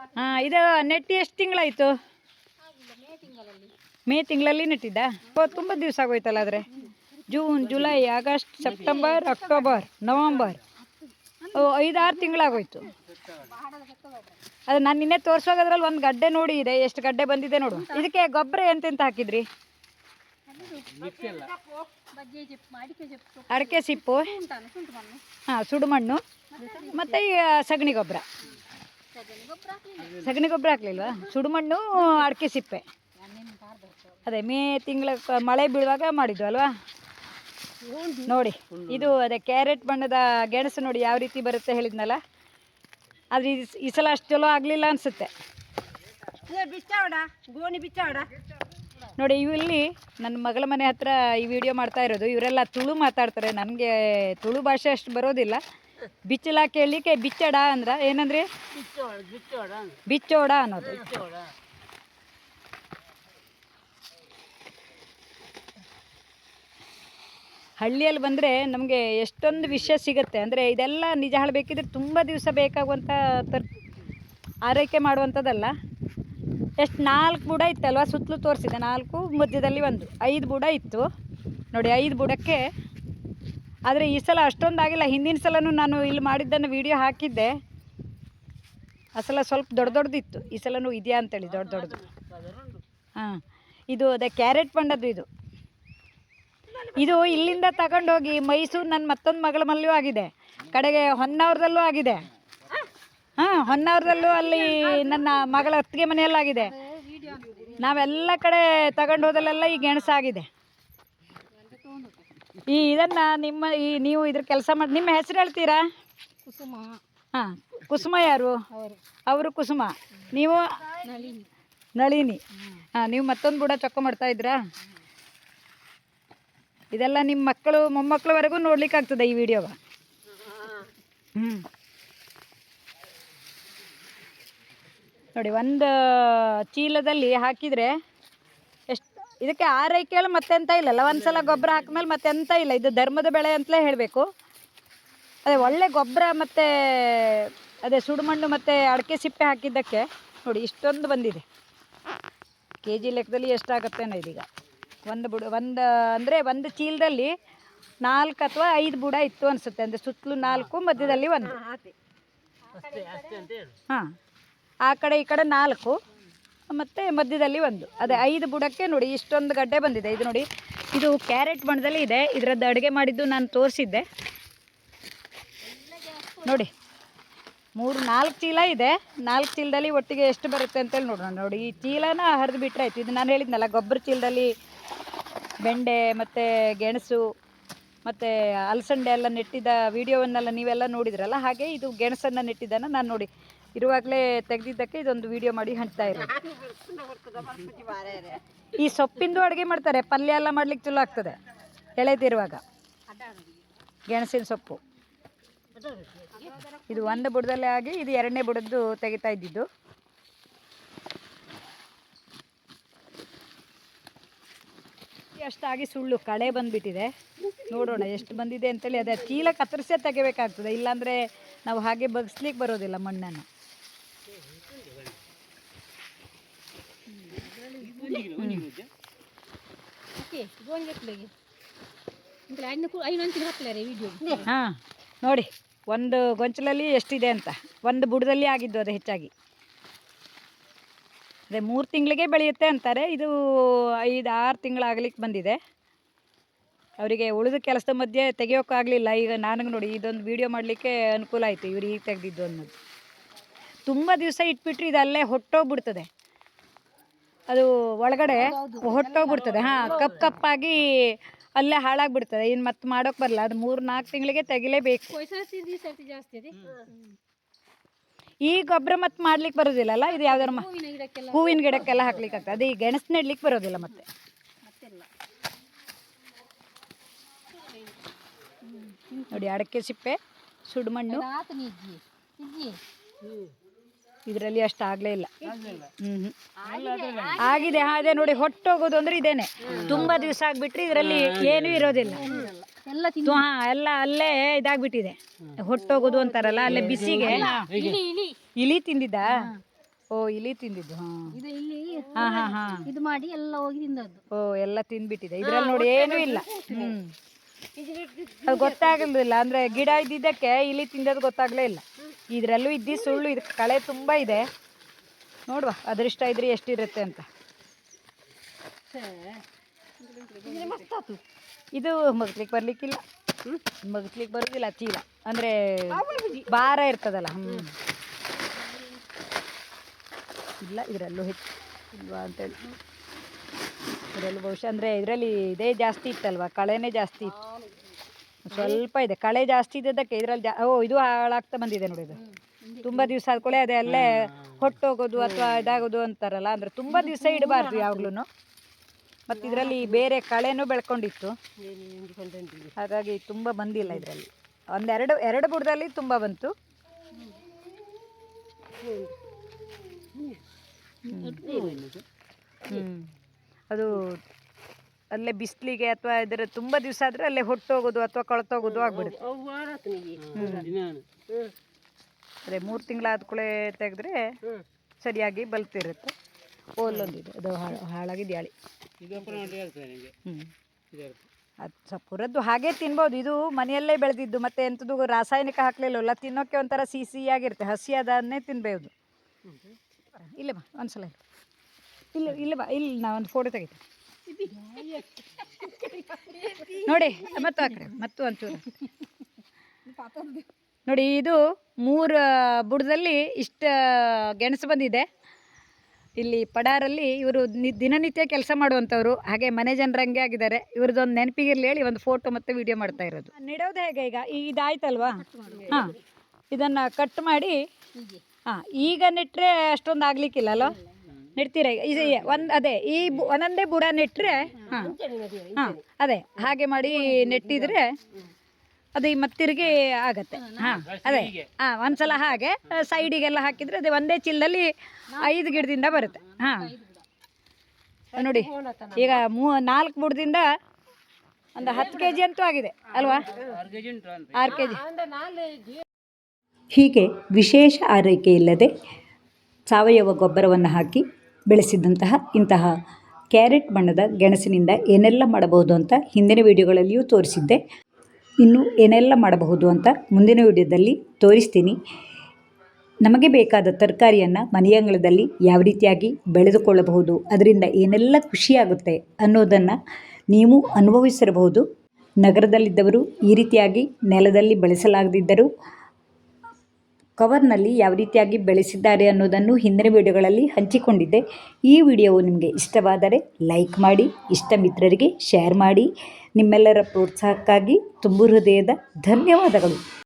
ಹಾಂ, ಇದು ನೆಟ್ಟಿ ಎಷ್ಟು ತಿಂಗಳಾಯಿತು? ಮೇ ತಿಂಗಳಲ್ಲಿ ನೆಟ್ಟಿದ್ದ? ತುಂಬ ದಿವಸ ಆಗೋಯ್ತಲ್ಲ ಆದರೆ. June, July, August, September, October, November. ಓ, ಐದಾರು ತಿಂಗಳಾಗೋಯ್ತು. ಅದು ನಾನು ನಿನ್ನೆ ತೋರಿಸುವಾಗದ್ರಲ್ಲಿ ಒಂದು ಗಡ್ಡೆ ನೋಡಿ ಇದೆ, ಎಷ್ಟು ಗಡ್ಡೆ ಬಂದಿದೆ ನೋಡು. ಇದಕ್ಕೆ ಗೊಬ್ಬರ ಎಂತೆಂತ ಹಾಕಿದ್ರಿ? ಅಡಿಕೆ ಸಿಪ್ಪು. ಹಾಂ, ಸುಡುಮಣ್ಣು. ಮತ್ತು ಈ ಸಗಣಿ ಗೊಬ್ಬರ. ಸಗಣಿ ಗೊಬ್ಬರ ಹಾಕ್ಲಿಲ್ವ ಸಗಣಿ ಗೊಬ್ಬರ ಹಾಕ್ಲಿಲ್ವಾ? ಸುಡುಮಣ್ಣು ಅಡಿಕೆ ಸಿಪ್ಪೆ. ಅದೇ ಮೇ ತಿಂಗಳ ಮಳೆ ಬೀಳುವಾಗ ಮಾಡಿದ್ದು ಅಲ್ವಾ? ನೋಡಿ ಇದು ಅದೇ ಕ್ಯಾರೆಟ್ ಬಣ್ಣದ ಗೆಣಸು ನೋಡಿ ಯಾವ ರೀತಿ ಬರುತ್ತೆ ಹೇಳಿದ್ನಲ್ಲ? ಆದರೆ ಈ ಸಲ ಅಷ್ಟು ಚಲೋ ಆಗಲಿಲ್ಲ ಅನ್ಸುತ್ತೆ. ನೋಡಿ ಇವಲ್ಲಿ ಇಲ್ಲಿ ನನ್ನ ಮಗಳ ಮನೆ ಹತ್ರ ಈ ವಿಡಿಯೋ ಮಾಡ್ತಾ ಇರೋದು. ಇವರೆಲ್ಲ ತುಳು ಮಾತಾಡ್ತಾರೆ. ನನಗೆ ತುಳು ಭಾಷೆ ಅಷ್ಟು ಬರೋದಿಲ್ಲ. ಬಿಚ್ಚಲ ಕೇಳಲಿಕ್ಕೆ ಬಿಚ್ಚಡ ಅಂದ್ರ ಏನಂದ್ರಿ? ಬಿಚ್ಚೋಡ ಅನ್ನೋದು. ಹಳ್ಳಿಯಲ್ಲಿ ಬಂದರೆ ನಮಗೆ ಎಷ್ಟೊಂದು ವಿಷಯ ಸಿಗುತ್ತೆ. ಅಂದರೆ ಇದೆಲ್ಲ ನಿಜ ಹೇಳಬೇಕಿದ್ರೆ ತುಂಬ ದಿವಸ ಬೇಕಾಗುವಂಥ ತರ್ ಆರೈಕೆ ಮಾಡುವಂಥದ್ದಲ್ಲ. ಎಷ್ಟು ನಾಲ್ಕು ಬುಡ ಇತ್ತಲ್ವ ಸುತ್ತಲೂ ತೋರಿಸಿದೆ ನಾಲ್ಕು ಮಧ್ಯದಲ್ಲಿ ಒಂದು. ಐದು ಬುಡ ಇತ್ತು. ನೋಡಿ ಐದು ಬುಡಕ್ಕೆ ಆದರೆ ಈ ಸಲ ಅಷ್ಟೊಂದು ಆಗಿಲ್ಲ. ಹಿಂದಿನ ಸಲನೂ ನಾನು ಇಲ್ಲಿ ಮಾಡಿದ್ದನ್ನು ವಿಡಿಯೋ ಹಾಕಿದ್ದೆ. ಆ ಸಲ ಸ್ವಲ್ಪ ದೊಡ್ಡ ದೊಡ್ಡದಿತ್ತು ಈ ಸಲನೂ ಇದೆಯಾ ಅಂತೇಳಿ ದೊಡ್ಡ ದೊಡ್ಡದು. ಹಾಂ, ಇದು ಅದೇ ಕ್ಯಾರೆಟ್ ಬಂಡದ್ದು ಇದು. ಇದು ಇಲ್ಲಿಂದ ತಗೊಂಡೋಗಿ ಮೈಸೂರು ನನ್ನ ಮತ್ತೊಂದು ಮಗಳ ಮಲ್ಲೂ ಆಗಿದೆ. ಕಡೆಗೆ ಹೊನ್ನಾವರದಲ್ಲೂ ಆಗಿದೆ. ಹಾಂ, ಹೊನ್ನಾವರದಲ್ಲೂ ಅಲ್ಲಿ ನನ್ನ ಮಗಳ ಅತ್ತಿಗೆ ಮನೆಯಲ್ಲಾಗಿದೆ. ನಾವೆಲ್ಲ ಕಡೆ ತಗೊಂಡು ಈ ಗೆಣಸಾಗಿದೆ ಈ ಇದನ್ನ ನಿಮ್ಮ ಈ ನೀವು ಇದ್ರ ಕೆಲಸ ಮಾಡಿ ನಿಮ್ಮ ಹೆಸರು ಹೇಳ್ತೀರಾ? ಕುಸುಮ. ಹಾಂ ಕುಸುಮ ಯಾರು? ಅವರು. ಅವರು ಕುಸುಮ. ನೀವು ನಳಿನಿ. ಹಾಂ ನೀವು ಮತ್ತೊಂದು ಬುಡ ಚೊಕ್ಕ ಮಾಡ್ತಾ ಇದ್ರಾ? ಇದೆಲ್ಲ ನಿಮ್ಮ ಮಕ್ಕಳು ಮೊಮ್ಮಕ್ಕಳವರೆಗೂ ನೋಡ್ಲಿಕ್ಕೆ ಆಗ್ತದೆ ಈ ವಿಡಿಯೋ ಹ್ಞೂ ನೋಡಿ ಒಂದು ಚೀಲದಲ್ಲಿ ಹಾಕಿದರೆ ಇದಕ್ಕೆ ಆರೈಕೆಯಲ್ಲಿ ಮತ್ತೆಂತ ಇಲ್ಲಲ್ಲ ಒಂದು ಸಲ ಗೊಬ್ಬರ ಹಾಕಿದ್ಮೇಲೆ ಮತ್ತೆಂತ ಇಲ್ಲ. ಇದು ಧರ್ಮದ ಬೆಳೆ ಅಂತಲೇ ಹೇಳಬೇಕು. ಅದೇ ಒಳ್ಳೆ ಗೊಬ್ಬರ ಮತ್ತು ಅದೇ ಸುಡುಮಣ್ಣು ಮತ್ತು ಅಡಿಕೆ ಸಿಪ್ಪೆ ಹಾಕಿದ್ದಕ್ಕೆ ನೋಡಿ ಇಷ್ಟೊಂದು ಬಂದಿದೆ. ಕೆ ಜಿ ಲೆಕ್ಕದಲ್ಲಿ ಎಷ್ಟಾಗತ್ತೇನೋ ಇದೀಗ. ಒಂದು ಬುಡ ಒಂದು ಅಂದರೆ ಒಂದು ಚೀಲದಲ್ಲಿ ನಾಲ್ಕು ಅಥವಾ ಐದು ಬುಡ ಇತ್ತು ಅನಿಸುತ್ತೆ. ಅಂದರೆ ಸುತ್ತಲೂ ನಾಲ್ಕು ಮಧ್ಯದಲ್ಲಿ ಒಂದು. ಹಾಂ ಆ ಕಡೆ ಈ ಕಡೆ ನಾಲ್ಕು. ಮತ್ತು ಮಧ್ಯದಲ್ಲಿ ಒಂದು. ಅದೇ ಐದು ಬುಡಕ್ಕೆ ನೋಡಿ, ಇಷ್ಟೊಂದು ಗಡ್ಡೆ ಬಂದಿದೆ. ಇದು ನೋಡಿ, ಇದು ಕ್ಯಾರೆಟ್ ಬಣ್ಣದಲ್ಲಿ ಇದೆ. ಇದರದ್ದು ಅಡುಗೆ ಮಾಡಿದ್ದು ನಾನು ತೋರಿಸಿದ್ದೆ. ನೋಡಿ, ಮೂರು, ನಾಲ್ಕು ಚೀಲ ಇದೆ. ನಾಲ್ಕು ಚೀಲದಲ್ಲಿ ಒಟ್ಟಿಗೆ ಎಷ್ಟು ಬರುತ್ತೆ ಅಂತೇಳಿ ನೋಡೋಣ. ನೋಡಿ, ಈ ಚೀಲನ ಹರಿದು ಬಿಟ್ಟರೆ ಆಯ್ತು. ಇದು ನಾನು ಹೇಳಿದ್ನಲ್ಲ, ಗೊಬ್ಬರ ಚೀಲದಲ್ಲಿ ಬೆಂಡೆ ಮತ್ತು ಗೆಣಸು ಮತ್ತು ಅಲಸಂಡೆ ಎಲ್ಲ ನೆಟ್ಟಿದ್ದ ವೀಡಿಯೋವನ್ನೆಲ್ಲ ನೀವೆಲ್ಲ ನೋಡಿದ್ರಲ್ಲ, ಹಾಗೆ ಇದು ಗೆಣಸನ್ನು ನೆಟ್ಟಿದ್ದನ್ನು ನಾನು ನೋಡಿ. ಇರುವಾಗಲೇ ತೆಗೆದಿದ್ದಕ್ಕೆ ಇದೊಂದು ವಿಡಿಯೋ ಮಾಡಿ ಹಂಚ್ತಾ ಇರೋದು. ಈ ಸೊಪ್ಪಿಂದು ಅಡುಗೆ ಮಾಡ್ತಾರೆ, ಪಲ್ಯ ಎಲ್ಲ ಮಾಡ್ಲಿಕ್ಕೆ ಚಲೋ ಆಗ್ತದೆ. ಎಳೆದಿರುವಾಗ. ಗೆಣಸಿನ ಸೊಪ್ಪು. ಇದು ಒಂದು ಬುಡದಲ್ಲೇ ಆಗಿ, ಇದು ಎರಡನೇ ಬುಡದ್ದು ತೆಗಿತಾ ಇದ್ದಿದ್ದು. ಅಷ್ಟಾಗಿ ಸುಳ್ಳು, ಕಳೆ ಬಂದ್ಬಿಟ್ಟಿದೆ. ನೋಡೋಣ ಎಷ್ಟು ಬಂದಿದೆ ಅಂತೇಳಿ, ಅದೇ ಚೀಲ ಕತ್ತರಿಸೇ ತೆಗಿಬೇಕಾಗ್ತದೆ. ಇಲ್ಲಾಂದರೆ ನಾವು ಹಾಗೆ ಬಗ್ಸ್ಲಿಕ್ಕೆ ಬರೋದಿಲ್ಲ ಮಣ್ಣನ್ನು. ಹಾಂ ನೋಡಿ ಒಂದು ಗೊಂಚಲಲ್ಲಿ ಎಷ್ಟಿದೆ ಅಂತ. ಒಂದು ಬುಡದಲ್ಲಿ ಆಗಿದ್ದು ಅದು ಹೆಚ್ಚಾಗಿ. ಅದೇ ಮೂರು ತಿಂಗಳಿಗೆ ಬೆಳೆಯುತ್ತೆ ಅಂತಾರೆ. ಇದು ಐದು ಆರು ತಿಂಗಳಾಗ್ಲಿಕ್ಕೆ ಬಂದಿದೆ. ಅವರಿಗೆ ಉಳಿದ ಕೆಲಸದ ಮಧ್ಯೆ ತೆಗಿಯೋಕ್ಕಾಗಲಿಲ್ಲ. ಈಗ ನನಗೆ ನೋಡಿ ಇದೊಂದು ವಿಡಿಯೋ ಮಾಡಲಿಕ್ಕೆ ಅನುಕೂಲ ಆಯಿತು ಇವ್ರು ಈಗ ತೆಗೆದಿದ್ದು ಅನ್ನೋದು. ತುಂಬ ದಿವಸ ಇಟ್ಬಿಟ್ರೆ ಇದು ಅಲ್ಲೇ ಹೊಟ್ಟೋಗ್ಬಿಡ್ತದೆ. ಅದು ಒಳಗಡೆ ಹೊಟ್ಟೋಗ್ಬಿಡ್ತದೆ ಹಾಂ ಕಪ್ ಕಪ್ಪಾಗಿ ಅಲ್ಲೇ ಹಾಳಾಗ್ಬಿಡ್ತದೆ. ಇನ್ ಮತ್ತೆ ಮಾಡೋಕೆ ಬರಲ್ಲ. ಅದು ಮೂರು ನಾಲ್ಕು ತಿಂಗಳಿಗೆ ತೆಗಿಲೇಬೇಕು. ಈ ಗೊಬ್ಬರ ಮತ್ತೆ ಮಾಡ್ಲಿಕ್ಕೆ ಬರೋದಿಲ್ಲಲ್ಲ? ಇದು ಯಾವ್ದಾರ ಮ- ಹೂವಿನ ಗಿಡಕ್ಕೆಲ್ಲ ಹಾಕ್ಲಿಕ್ಕೆ ಆಗ್ತದೆ ಅದು ಈ ಗೆಣಸು ನೆಡ್ಲಿಕ್ಕೆ ಬರೋದಿಲ್ಲ ಮತ್ತೆ. ನೋಡಿ ಅಡಕೆ ಸಿಪ್ಪೆ ಸುಡುಮಣ್ಣು. ಇದರಲ್ಲಿ ಅಷ್ಟು ಆಗಲೇ ಇಲ್ಲ. ಹ್ಮ್ ಆಗಿದೆ ಹಾಗೆ ಅದೇ ನೋಡಿ ಹೊಟ್ಟೋಗೋದು ಅಂದ್ರೆ ಇದೇನೆ. ತುಂಬಾ ದಿವಸ ಆಗ್ಬಿಟ್ರಿ ಇದರಲ್ಲಿ ಏನೂ ಇರೋದಿಲ್ಲ. ಹಾ ಎಲ್ಲ ಅಲ್ಲೇ ಇದಾಗ್ಬಿಟ್ಟಿದೆ. ಹೊಟ್ಟೋಗೋದು ಅಂತಾರಲ್ಲ ಅಲ್ಲೇ ಬಿಸಿಗೆ. ಇಲಿ ತಿಂದಿದ್ದ? ಓ ಇಲಿ ತಿಂದಿದ್ದು ಹಾಂ. ಹಾ ಹಾಂ. ಇದು ಮಾಡಿ ಎಲ್ಲ ಹೋಗಿ ತಿಂದದ್ದು. ಓ ಎಲ್ಲ ತಿಂದ್ಬಿಟ್ಟಿದೆ. ಇದ್ರಲ್ಲಿ ನೋಡಿ ಏನೂ ಇಲ್ಲ. ಹ್ಮ್. ಅದು ಗೊತ್ತಾಗಲಿಲ್ಲ ಅಂದ್ರೆ ಗಿಡ ಇದ್ದಿದ್ದಕ್ಕೆ ಇಲ್ಲಿ ತಿಂದದ್ದು ಗೊತ್ತಾಗ್ಲೇ ಇಲ್ಲ. ಇದ್ರಲ್ಲೂ ಇದ್ದಿ ಸುಳ್ಳು, ಇದು ಕಳೆ ತುಂಬಾ ಇದೆ. ನೋಡುವ, ಅದೃಷ್ಟ ಇದ್ರೆ ಎಷ್ಟಿರುತ್ತೆ ಅಂತ. ಇದು ಮಗ್ಲಿಕ್ಕೆ ಬರ್ಲಿಕ್ಕಿಲ್ಲ. ಮಗ್ಲಿಕ್ಕೆ ಬರುದಿಲ್ಲ, ಚೀಲ. ಅಂದ್ರೆ ಭಾರ ಇರ್ತದಲ್ಲ, ಹ್ಮ್. ಇಲ್ಲ, ಇದರಲ್ಲೂ ಹೆಚ್ಚು. ಇಲ್ವಾ ಅಂತೇಳಿ. ಇದರಲ್ಲೂ ಬಹುಶಃ ಅಂದರೆ ಇದರಲ್ಲಿ ಇದೇ ಜಾಸ್ತಿ ಇತ್ತಲ್ವ? ಕಳೆನೇ ಜಾಸ್ತಿ ಇತ್ತು. ಸ್ವಲ್ಪ ಇದೆ. ಕಳೆ ಜಾಸ್ತಿ ಇದ್ದದಕ್ಕೆ ಇದರಲ್ಲಿ ಜಾ ಓ ಇದು ಹಾಳಾಗ್ತಾ ಬಂದಿದೆ ನೋಡಿ ಇದು. ತುಂಬ ದಿವಸ ಆದ್ಕೊಳ್ಳೆ ಅದೇ ಅಲ್ಲೇ ಹೊಟ್ಟೋಗೋದು ಅಥವಾ ಇದಾಗೋದು ಅಂತಾರಲ್ಲ ಅಂದರೆ ತುಂಬ ದಿವಸ ಇಡಬಾರ್ದು ಯಾವಾಗ್ಲೂ ಮತ್ತು ಇದರಲ್ಲಿ ಬೇರೆ ಕಳೆನೂ ಬೆಳ್ಕೊಂಡಿತ್ತು. ಹಾಗಾಗಿ ತುಂಬ ಬಂದಿಲ್ಲ ಇದರಲ್ಲಿ. ಒಂದೆರಡು ಎರಡು ಬುಡದಲ್ಲಿ ತುಂಬ ಬಂತು. ಹ್ಞೂ ಅದು ಅಲ್ಲೇ ಬಿಸಿಲಿಗೆ ಅಥವಾ ಇದರ ತುಂಬ ದಿವಸ ಆದರೆ ಅಲ್ಲೇ ಹೊಟ್ಟೋಗೋದು ಅಥವಾ ಕೊಳತೋಗೋದು ಆಗ್ಬಿಡುತ್ತೆ. ಅದೇ ಮೂರು ತಿಂಗಳಾದ ಕೂಡ ತೆಗೆದ್ರೆ ಸರಿಯಾಗಿ ಬಲ್ತಿರುತ್ತೆ. ಓಲ್ಲೊಂದಿದೆ ಅದು ಹಾಳು ಹಾಳಾಗಿದ್ದು ಯಾಳಿ ಅದು ಸಪುರದ್ದು ಹಾಗೆ ತಿನ್ಬೋದು. ಇದು ಮನೆಯಲ್ಲೇ ಬೆಳೆದಿದ್ದು. ಮತ್ತೆ ಎಂಥದ್ದು ರಾಸಾಯನಿಕ ಹಾಕಲಿಲ್ಲವಲ್ಲ ತಿನ್ನೋಕ್ಕೆ ಒಂಥರ ಸಿಹಿ ಸಿಹಿಯಾಗಿರುತ್ತೆ ಹಸಿ ಅದನ್ನೇ ತಿನ್ಬೋದು ಇಲ್ಲೇ ಬಾ ಒಂದ್ಸಲ ಇಲ್ಲಿ. ಇಲ್ಲ ಇಲ್ಲಿ ಬಾ ಇಲ್ಲಿ ನಾ ಒಂದು ಫೋಟೋ ತೆಗಿತೀನಿ ನೋಡಿ ಮತ್ತು ಆ ಕಡೆ ಮತ್ತು ಒಂಚೂರು. ನೋಡಿ ಇದು ಮೂರು ಬುಡದಲ್ಲಿ ಇಷ್ಟ ಗೆಣಸು ಬಂದಿದೆ. ಇಲ್ಲಿ ಪಡಾರಲ್ಲಿ ಇವರು ದಿನನಿತ್ಯ ಕೆಲಸ ಮಾಡುವಂಥವ್ರು ಹಾಗೆ ಮನೆ ಜನರಂಗೆ ಆಗಿದ್ದಾರೆ. ಇವ್ರದ್ದೊಂದು ನೆನಪಿಗಿರ್ಲಿ ಹೇಳಿ ಒಂದು ಫೋಟೋ ಮತ್ತು ವಿಡಿಯೋ ಮಾಡ್ತಾ ಇರೋದು. ನೆಡೋದು ಹೇಗೆ ಈಗ? ಈ- ಇದಾಯ್ತಲ್ವಾ? ಹಾಂ ಇದನ್ನು ಕಟ್ ಮಾಡಿ ಹಾಂ ಈಗ ನೆಟ್ಟರೆ ಅಷ್ಟೊಂದು ಆಗ್ಲಿಕ್ಕಿಲ್ಲ ಅಲ್ವಾ ನೆಡ್ತೀರಾ? ಈಗ ಇದು ಒಂದು ಅದೇ ಈ ಬು- ಒಂದೊಂದೇ ಬುಡ ನೆಟ್ಟರೆ ಹಾಂ. ಹಾಂ ಅದೇ ಹಾಗೆ ಮಾಡಿ ನೆಟ್ಟಿದ್ರೆ ಅದು ಈ ಮತ್ತಿರಿಗೆ ಆಗತ್ತೆ. ಹಾಂ ಅದೇ ಹಾಂ ಒಂದ್ಸಲ ಹಾಗೆ ಸೈಡಿಗೆಲ್ಲ ಹಾಕಿದರೆ ಅದೇ ಒಂದೇ ಚಿಲ್ಲಲ್ಲಿ ಐದು ಗಿಡದಿಂದ ಬರುತ್ತೆ. ಹಾಂ. ನೋಡಿ ಈಗ ಮೂ ನಾಲ್ಕು ಬುಡದಿಂದ ಒಂದು ಹತ್ತು ಕೆ ಜಿ ಅಂತೂ ಆಗಿದೆ ಅಲ್ವಾ? ಆರು ಕೆ ಜಿ ಹೀಗೆ ವಿಶೇಷ ಆರೈಕೆ ಇಲ್ಲದೆ ಸಾವಯವ ಗೊಬ್ಬರವನ್ನು ಹಾಕಿ ಬೆಳೆಸಿದಂತಹ ಇಂತಹ ಕ್ಯಾರೆಟ್ ಬಣ್ಣದ ಗೆಣಸಿನಿಂದ ಏನೆಲ್ಲ ಮಾಡಬಹುದು ಅಂತ ಹಿಂದಿನ ವಿಡಿಯೋಗಳಲ್ಲಿಯೂ ತೋರಿಸಿದ್ದೆ. ಇನ್ನು ಏನೆಲ್ಲ ಮಾಡಬಹುದು ಅಂತ ಮುಂದಿನ ವಿಡಿಯೋದಲ್ಲಿ ತೋರಿಸ್ತೀನಿ. ನಮಗೆ ಬೇಕಾದ ತರಕಾರಿಯನ್ನು ಮನೆಯಂಗಳದಲ್ಲಿ ಯಾವ ರೀತಿಯಾಗಿ ಬೆಳೆದುಕೊಳ್ಳಬಹುದು, ಅದರಿಂದ ಏನೆಲ್ಲ ಖುಷಿಯಾಗುತ್ತೆ ಅನ್ನೋದನ್ನು ನೀವು ಅನುಭವಿಸಿರಬಹುದು. ನಗರದಲ್ಲಿದ್ದವರು ಈ ರೀತಿಯಾಗಿ ನೆಲದಲ್ಲಿ ಬೆಳೆಸಲಾಗದಿದ್ದರೂ ಕವರ್ನಲ್ಲಿ ಯಾವ ರೀತಿಯಾಗಿ ಬೆಳೆಸಿದ್ದಾರೆ ಅನ್ನೋದನ್ನು ಹಿಂದಿನ ವಿಡಿಯೋಗಳಲ್ಲಿ ಹಂಚಿಕೊಂಡಿದ್ದೆ. ಈ ವಿಡಿಯೋವು ನಿಮಗೆ ಇಷ್ಟವಾದರೆ ಲೈಕ್ ಮಾಡಿ ಇಷ್ಟ ಮಿತ್ರರಿಗೆ ಶೇರ್ ಮಾಡಿ. ನಿಮ್ಮೆಲ್ಲರ ಪ್ರೋತ್ಸಾಹಕ್ಕಾಗಿ ತುಂಬು ಹೃದಯದ ಧನ್ಯವಾದಗಳು.